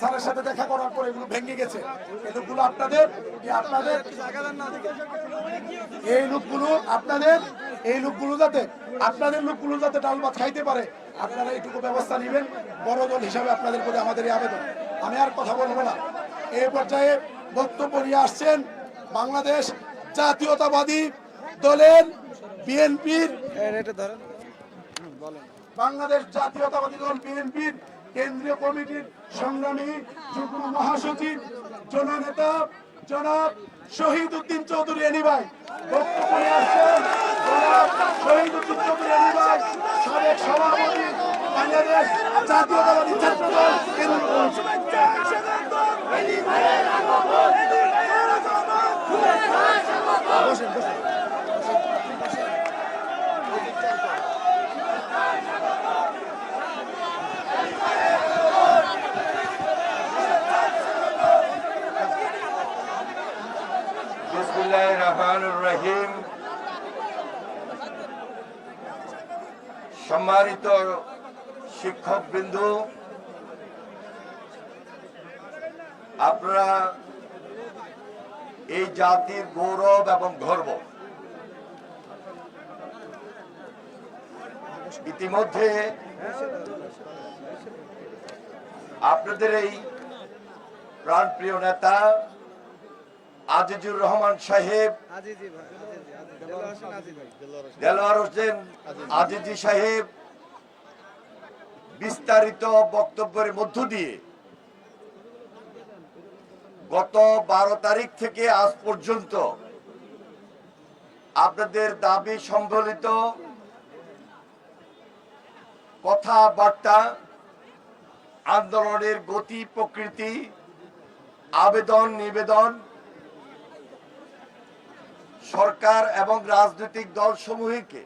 স্যারের সাথে দেখা করার পর এগুলো ভেঙে গেছে। এই লোকগুলো আপনাদের আপনাদের এই লোকগুলো আপনাদের এই লোকগুলো যাতে আপনাদের লোকগুলো যাতে ডাল ভাত খাইতে পারে আপনারা এইটুকু ব্যবস্থা নেবেন বড় দল হিসাবে আপনাদের প্রতি আমাদের এই আবেদন। আমি আর কথা বলব না। এই পর্যায়ে বক্তব্য নিয়ে আসছেন বাংলাদেশ জাতীয়তাবাদী দলের বিএনপির বাংলাদেশ জাতীয়তাবাদী দল বিএনপির কেন্দ্রীয় কমিটির সংগ্রামী যুগ্ম মহাসচিব জননেতা জনাব শহীদ উদ্দিন চৌধুরী এনিবাই। শহীদ উদ্দিন চৌধুরী এনি ভাই সাবেক সভাপতি সম্মানিত শিক্ষক বিন্দু আপনারা এই জাতির গৌরব এবং গর্ব ইতিমধ্যে আপনাদের এই প্রাণপ্রিয় নেতা আজিজুর রহমান সাহেব দেলোয়ার হোসেন আজিজি সাহেব বিস্তারিত বক্তব্যের মধ্য দিয়ে গত বারো তারিখ থেকে আজ পর্যন্ত আপনাদের দাবি সম্বলিত কথাবার্তা, আন্দোলনের গতি, প্রকৃতি, আবেদন, নিবেদন সরকার এবং রাজনৈতিক দল সমূহকে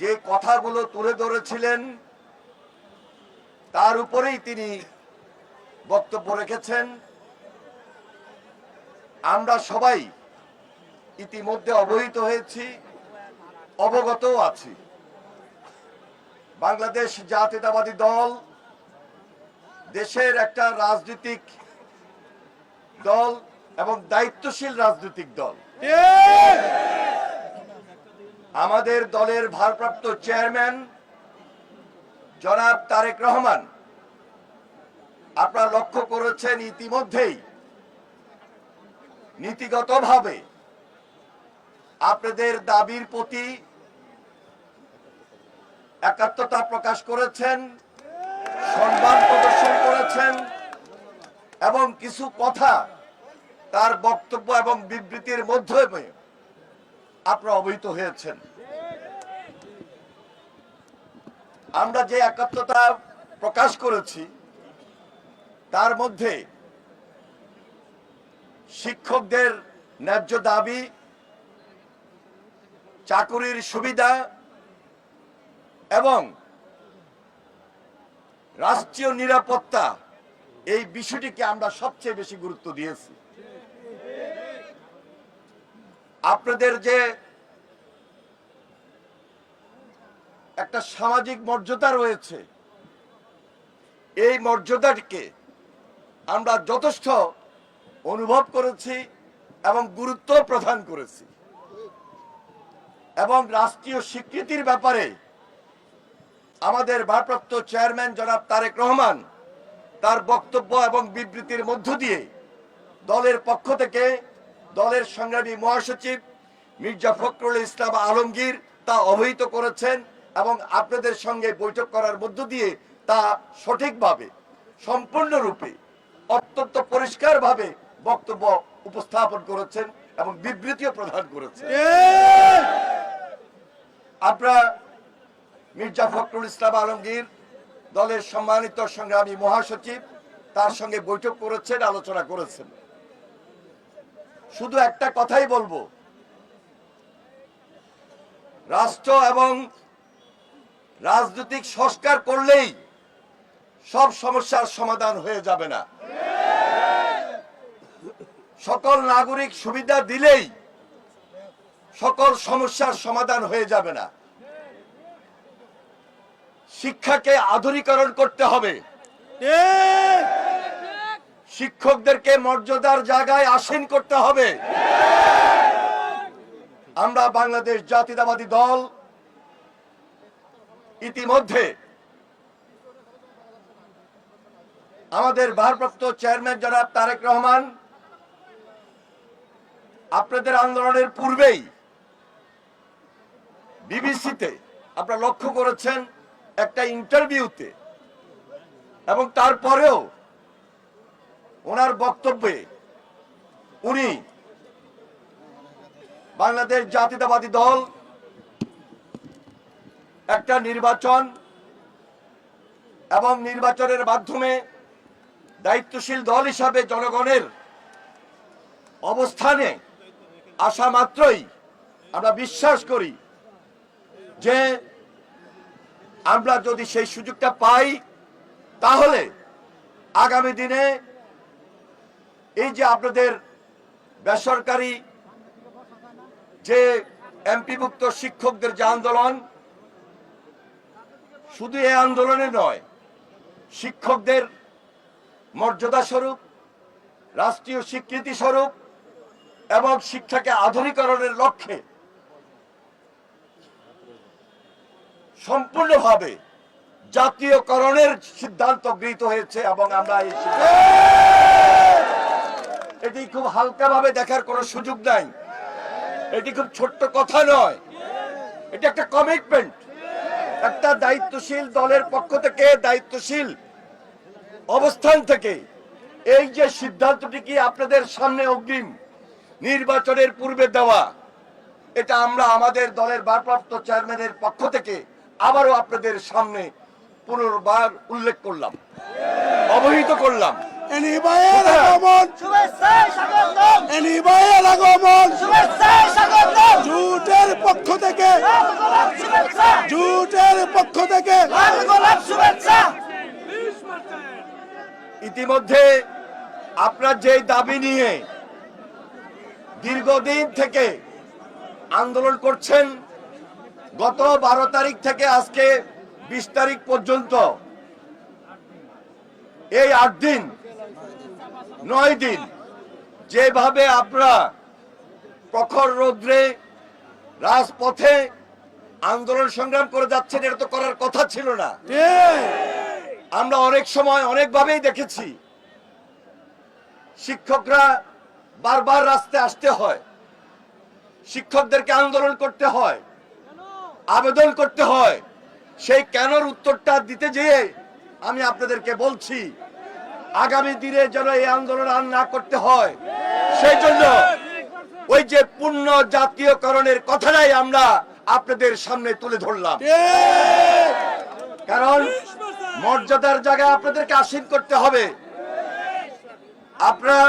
যে কথাগুলো তুলে ধরেছিলেন, তার উপরেই তিনি বক্তব্য রেখেছেন। আমরা সবাই ইতিমধ্যে অবহিত হয়েছি, অবগতও আছি। বাংলাদেশ জাতীয়তাবাদী দল দেশের একটা রাজনৈতিক দল এবং দায়িত্বশীল রাজনৈতিক দল। আমাদের দলের ভারপ্রাপ্ত চেয়ারম্যান জনাব তারেক রহমান, আপনারা লক্ষ্য করেছেন ইতিমধ্যেই নীতিগতভাবে আপনাদের দাবির প্রতি একাত্মতা প্রকাশ করেছেন, সম্মান প্রদর্শন করেছেন এবং কিছু কথা তার বক্তব্য এবং বিবৃতির মাধ্যমে আপনারা অবহিত হয়েছেন। আমরা যে একাত্মতা প্রকাশ করেছি, তার মধ্যে শিক্ষকদের ন্যায্য দাবি, চাকুরির সুবিধা এবং রাষ্ট্রীয় নিরাপত্তা, এই বিষয়টিকে আমরা সবচেয়ে বেশি গুরুত্ব দিয়েছি। আপনাদের যে একটা সামাজিক মর্যাদা রয়েছে, এই মর্যাদাটিকে আমরা যথেষ্ট অনুভব করেছি এবং গুরুত্ব প্রদান করেছি। এবং রাষ্ট্রীয় স্বীকৃতির ব্যাপারে আমাদের ভারপ্রাপ্ত চেয়ারম্যান জনাব তারেক রহমান তার বক্তব্য এবং বিবৃতির মধ্য দিয়ে দলের পক্ষ থেকে দলের সংগ্রামী মহাসচিব মির্জা ফখরুল ইসলাম আলমগীর তা অবহিত করেছেন এবং আপনাদের সঙ্গে বৈঠক করার মধ্য দিয়ে তা সঠিকভাবে সম্পূর্ণরূপে অত্যন্ত পরিষ্কারভাবে বক্তব্য উপস্থাপন করেছেন এবং বিবৃতিও প্রদান করেছেন। আপনারা মির্জা ফখরুল ইসলাম আলমগীর দলের সম্মানিত সংগ্রামী মহাসচিব তার সঙ্গে বৈঠক করেছেন আলোচনা করেছেন। শুধু একটা কথাই বলব। রাষ্ট্র এবং রাজনৈতিক সংস্কার করলেই সব সমস্যার সমাধান হয়ে যাবে না। সকল নাগরিক সুবিধা দিলেই সকল সমস্যার সমাধান হয়ে যাবে না। শিক্ষাকে আধুনিকরণ করতে হবে। শিক্ষকদেরকে মর্যাদার জায়গায় আসীন করতে হবে। আমরা বাংলাদেশ জাতীয়তাবাদী দল ইতিমধ্যে আমাদের ভারপ্রাপ্ত চেয়ারম্যান জনাব তারেক রহমান আপনাদের আন্দোলনের পূর্বেই বিবিসিতে আপনারা লক্ষ্য করেছেন একটা ইন্টারভিউতে এবং তারপরেও ওনার বক্তব্যে উনি বাংলাদেশ জাতীয়তাবাদী দল, একটা নির্বাচন এবং নির্বাচনের মাধ্যমে দায়িত্বশীল দল হিসাবে জনগণের অবস্থানে আসা মাত্রই আমরা বিশ্বাস করি যে আমরা যদি সেই সুযোগটা পাই, তাহলে আগামী দিনে এই যে আপনাদের বেসরকারি যে এমপিভুক্ত শিক্ষকদের যে আন্দোলন, শুধু এই আন্দোলনে নয়, শিক্ষকদের মর্যাদা স্বরূপ, রাষ্ট্রীয় স্বীকৃতি স্বরূপ এবং শিক্ষাকে আধুনিকরণের লক্ষ্যে সম্পূর্ণভাবে জাতীয়করণের সিদ্ধান্ত গৃহীত হয়েছে এবং আমরা এই এটি খুব হালকা ভাবে দেখার কোনো সুযোগ নাই। এটি খুব ছোট্ট কথা নয়। এটি একটা কমিটমেন্ট একটা দায়িত্বশীল দলের পক্ষ থেকে, দায়িত্বশীল অবস্থান থেকে এই যে সিদ্ধান্তটি কি আপনাদের সামনে অগ্রিম নির্বাচনের পূর্বে দেওয়া, এটা আমরা আমাদের দলের ভারপ্রাপ্ত চেয়ারম্যানের পক্ষ থেকে আবারও আপনাদের সামনে পুনর্বার উল্লেখ করলাম, অবহিত করলাম। আগমন আগমন জুটের পক্ষ থেকে। লাল গোলাপ শুভেচ্ছা। জুটের পক্ষ থেকে। লাল গোলাপ শুভেচ্ছা। ইতিমধ্যে আপনার যে দাবি নিয়ে দীর্ঘদিন থেকে আন্দোলন করছেন গত বারো তারিখ থেকে আজকে বিশ তারিখ পর্যন্ত এই আট দিন নয় দিন। যেভাবে আপনারা প্রখর রৌদ্রে রাজপথে আন্দোলন সংগ্রাম করে যাচ্ছেন, এটা তো করার কথা ছিল না। আমরা অনেক সময় অনেকভাবেই দেখেছি। শিক্ষকরা বারবার রাস্তায় আসতে হয়। শিক্ষকদেরকে আন্দোলন করতে হয়, আবেদন করতে হয়। সেই কেনর উত্তরটা দিতে যেয়ে আমি আপনাদেরকে বলছি আগামী দিনে যেন এই আন্দোলন আর না করতে হয়। সেই জন্য ওই যে পূর্ণ জাতীয়করণের কথাটাই আমরা আপনাদের সামনে তুলে ধরলাম। কারণ মর্যাদার জায়গায় আপনাদেরকে আসীন করতে হবে। আপনারা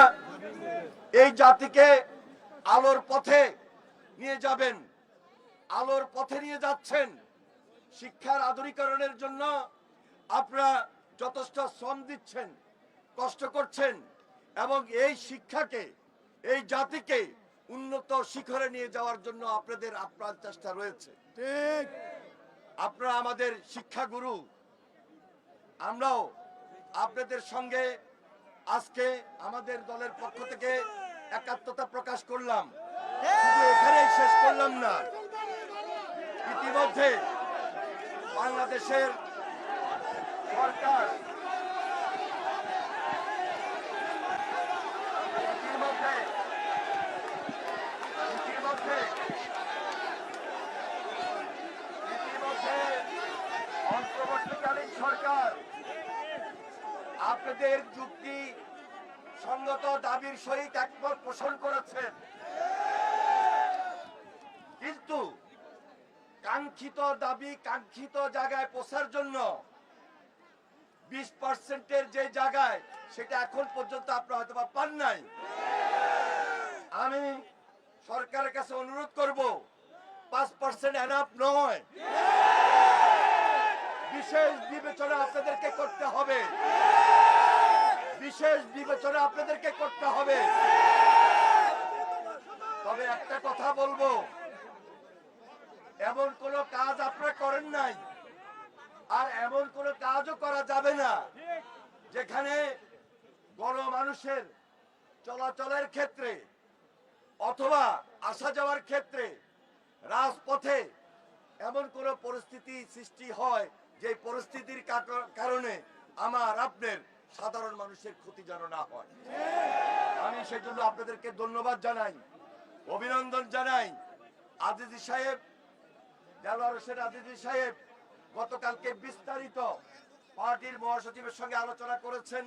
এই জাতিকে আলোর পথে নিয়ে যাবেন। আলোর পথে নিয়ে যাচ্ছেন। শিক্ষার আধুনিকরণের জন্য আপনারা যথেষ্ট শ্রম দিচ্ছেন। কষ্ট করছেন এবং এই শিক্ষাকে এই জাতিকে উন্নত শিখরে নিয়ে যাওয়ার জন্য আপনাদের আপ্রাণ চেষ্টা রয়েছে। ঠিক। আপনারা আমাদের শিক্ষাগুরু। আমরাও আপনাদের সঙ্গে আজকে আমাদের দলের পক্ষ থেকে একাত্মতা প্রকাশ করলাম। শুধু এখানেই শেষ করলাম না ইতিমধ্যে বাংলাদেশের সরকার ইতিমধ্যে ইতিমধ্যে ইতিমধ্যে অন্তর্বর্তীকালীন সরকার, আপনাদের যুক্তি সঙ্গত দাবির সহিত একমত পোষণ করেছেন কিন্তু কাঙ্ক্ষিত দাবি কাঙ্ক্ষিত জায়গায় পৌঁছার জন্য বিশ পার্সেন্টের যে জায়গায় সেটা এখন পর্যন্ত আপনারা হয়তো বা পান নাই। আমি সরকারের কাছে অনুরোধ করব, পাঁচ পার্সেন্ট এনাফ নয়। বিশেষ বিবেচনা আপনাদেরকে করতে হবে। বিশেষ বিবেচনা আপনাদেরকে করতে হবে। তবে একটা কথা বলব। এমন কোন কাজ আপনারা করেন নাই। আর এমন কোন কাজও করা যাবে না, যেখানে গণমানুষের চলাচলের ক্ষেত্রে অথবা আসা যাওয়ার ক্ষেত্রে রাজপথে এমন কোন পরিস্থিতি সৃষ্টি হয় যে পরিস্থিতির কারণে আমার, আপনার সাধারণ মানুষের ক্ষতি যেন না হয়। আমি সেজন্য আপনাদেরকে ধন্যবাদ জানাই, অভিনন্দন জানাই। আজিজি সাহেব দেলোয়ার হোসেন আজিজি সাহেব, গতকালকে বিস্তারিত পার্টির মহাসচিবের সঙ্গে আলোচনা করেছেন।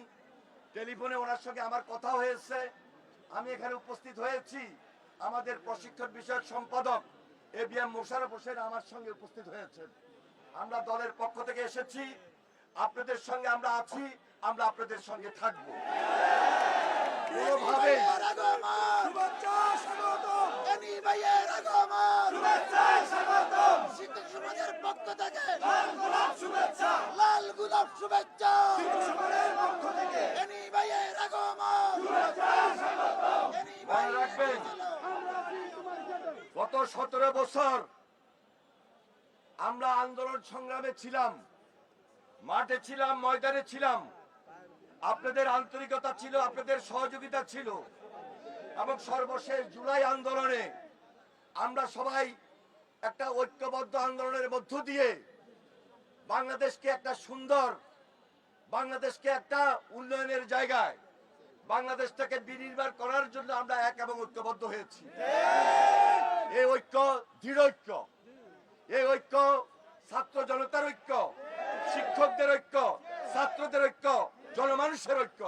টেলিফোনে ওনার সঙ্গে আমার কথা হয়েছে। আমি এখানে উপস্থিত হয়েছি। আমাদের প্রশিক্ষণ বিষয়ক সম্পাদক A B M Mosharraf Hossain আমার সঙ্গে উপস্থিত হয়েছেন। আমরা দলের পক্ষ থেকে এসেছি। আপনাদের সঙ্গে আমরা আছি আমরা আপনাদের সঙ্গে থাকব। সমাজের পক্ষ থেকে। লাল গোলাপ শুভেচ্ছা। পক্ষ থেকে। রাখবেন গত সতেরো বছর আমরা আন্দোলন সংগ্রামে ছিলাম, মাঠে ছিলাম, ময়দানে ছিলাম। আপনাদের আন্তরিকতা ছিল, আপনাদের সহযোগিতা ছিল। এবং সর্বশেষ জুলাই আন্দোলনে আমরা সবাই একটা ঐক্যবদ্ধ আন্দোলনের মধ্য দিয়ে বাংলাদেশকে একটা সুন্দর, বাংলাদেশকে একটা উন্নয়নের জায়গায় বাংলাদেশটাকে বিনির্মাণ করার জন্য আমরা এক এবং ঐক্যবদ্ধ হয়েছি। এই ঐক্য, দৃঢ় ঐক্য। এই ঐক্য, ছাত্র জনতার ঐক্য, শিক্ষকদের ঐক্য, ছাত্রদের ঐক্য, জনমানুষের ঐক্য,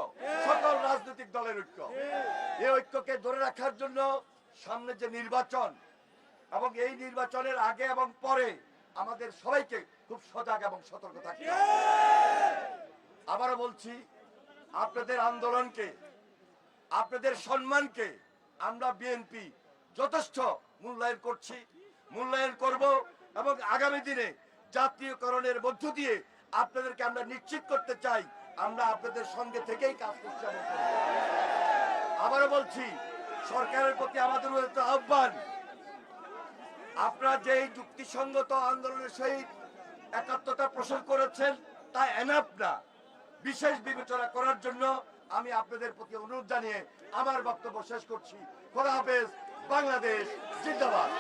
সকল রাজনৈতিক দলের ঐক্য এই ঐক্যকে ধরে রাখার জন্য সামনে যে নির্বাচন এবং এই নির্বাচনের আগে এবং পরে আমাদের সবাইকে খুব সজাগ এবং সতর্ক থাকতে। আবারও বলছি, আপনাদের আন্দোলনকে, আপনাদের সম্মানকে আমরা বিএনপি যথেষ্ট মূল্যায়ন করছি মূল্যায়ন করব এবং আগামী দিনে জাতীয়করণের মধ্য দিয়ে আপনাদেরকে আমরা নিশ্চিত করতে চাই, আমরা আপনাদের সঙ্গে থেকেই কাজ করছি আবারও বলছি, সরকারের প্রতি আমাদের আহ্বান, আপনারা যে যুক্তিসঙ্গত আন্দোলনের সহিত একাত্মতা পোষণ করেছেন, তা এনাফ না। বিশেষ বিবেচনা করার জন্য আমি আপনাদের প্রতি অনুরোধ জানিয়ে আমার বক্তব্য শেষ করছি। খোলা হাফেজ, বাংলাদেশ, জিন্দাবাদ।